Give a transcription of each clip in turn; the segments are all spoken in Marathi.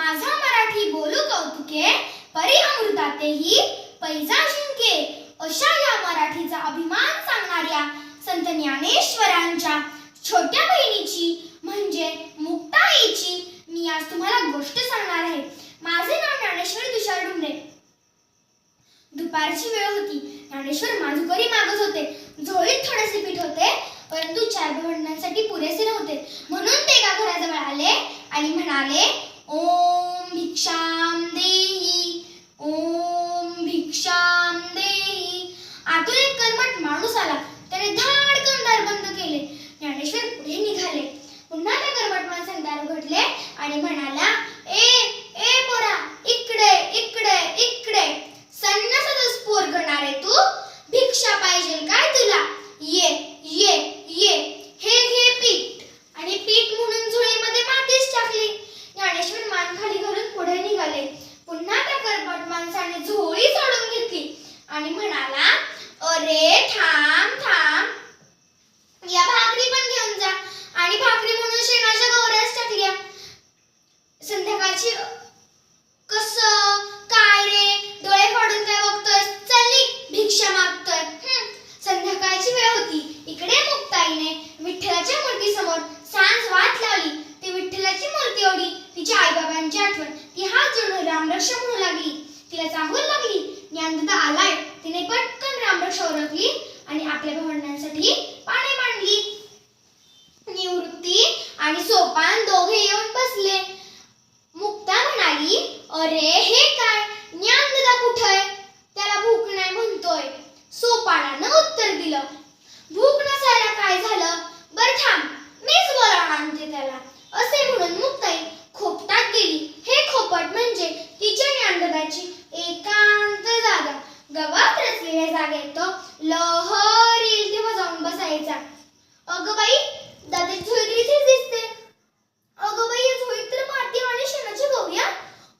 माझा मराठी बोलू कौतुके परी अमृतातेही पैजा जिंके अशा या मराठीचा अभिमान सांगणाऱ्या संत ज्ञानेश्वरांच्या छोट्या बहिणीची म्हणजे मुक्ताईची मी आज तुम्हाला गोष्ट सांगणार आहे. माझे नाव ज्ञानेश्वर तुषार डुमरे. दुपारची वेळ होती. ज्ञानेश्वर माधुकरी मागत होते. झोळीत थोडेसे पीठ होते परंतु चार भावंडांसाठी पुरेसे नव्हते म्हणून ते एका घराजवळ आले आणि म्हणाले ओम भिक्षाम देही ओम भिक्षाम देही आतून एक कर्मट माणूस आला. त्याने धाडकन दार बंद केले. ज्ञानेश्वर पुढे निघाले. पुन्हा त्या कर्मट माणसाने दार उघडले आणि म्हणाले तिच्या आईबाबांची आठवण ती हात जोडून रामरक्षा म्हणू लागली. तिला चांगून लागली ज्ञानदादा आलाय. तिने पटकन रामरक्षा ओळखली आणि आपल्या भावंडांसाठी रचलेल्या जागेत तो लहरील तेव्हा जाऊन बसायचा अगं बाई दादाची झोळी तर इथेच दिसते अगं बाई या झोळीत तर माती आणि शेणाच्या गौऱ्या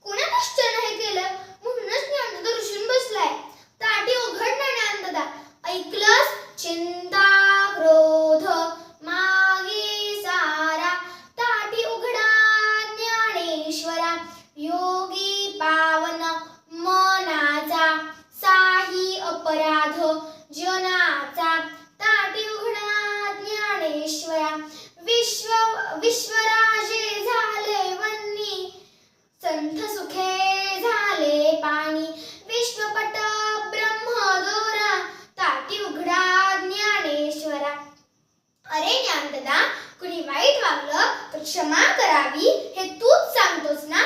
कोण्या कष्टानं हे केलं म्हणूनच ज्ञानदादा ऋषून बसलाय ताटी उघड ना ज्ञानदादा ऐकलंस चिंता क्रोध मागे सारा ताटी उघडा ज्ञानेश्वरा योगी पावन मनाचा साही अपराध जनाचा ताटी उघडा ज्ञानेश्वरा विश्व विश्वराजे झाले वन्नी संत सुखे झाले पाणी विश्वपट ब्रह्मदोरा ताटी उघडा ज्ञानेश्वरा अरे ज्ञानदादा कुणी वाईट वागलं तर क्षमा करावी हे तूच सांगतोस ना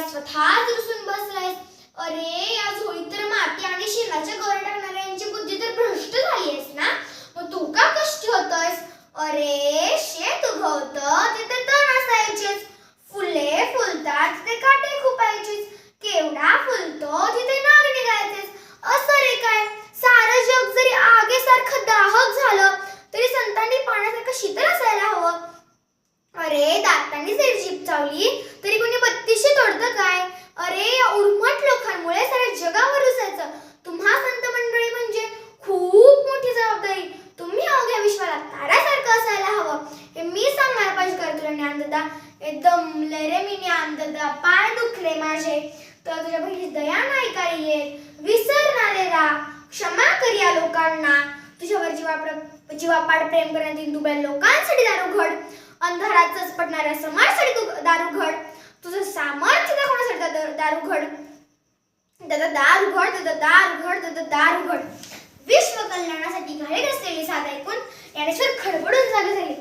स्वतः स्वतःच रुसून बसलायस? अरे या झोळीत तर माती आणि शेणाच्या घर टाकणाऱ्यांची बुद्धी तर भ्रष्ट झाली आहेस ना? मग तू का कष्टी होतोयस? अरे शेत उगवत तिथे तण असायचेच. फुले फुलतात तिथे काटे खुपायचीच. केवडा फुलतो तिथे नाग निघायचेच. असं रे काय? सारं जग जरी आगेसारखं दाहक झालं तरी संतांनी पाण्यासारखं शीतल असायला हवं. अरे दातांनी जरी जीप चावली तरी कोणी बत्तीसशे तोडतं काय अरे या उर्मट लोकांमुळे साऱ्या जगावर रुसायचं. तुम्हा संत मंडळी म्हणजे खूप मोठी जबाबदारी. तुम्ही अवघ्या विश्वाला ताऱ्यासारखं असायला हवं. हे मी सांगायला पाहिजे कर तुला ज्ञानदादा एकदम लरे मी ज्ञानदादा पाय दुखले माझे. तर तुझ्या बहिणी दया नाही का येत विसरणारे रा. क्षमा कर या लोकांना. तुझ्यावर जीवापड जीवापाड प्रेम करण्यात दुबळ्या लोकांसाठी दारू घड अंधारातच पडणाऱ्या समाजासाठी दारू घड तुझं सामर्थ्य दाखवण्यासाठी दा- दारू उघड दादा दार उघड दादा दार उघड दादा दार उघड विश्व कल्याणासाठी घाले असलेली साधा ऐकून ज्ञानेश्वर खडबडून जागे झाले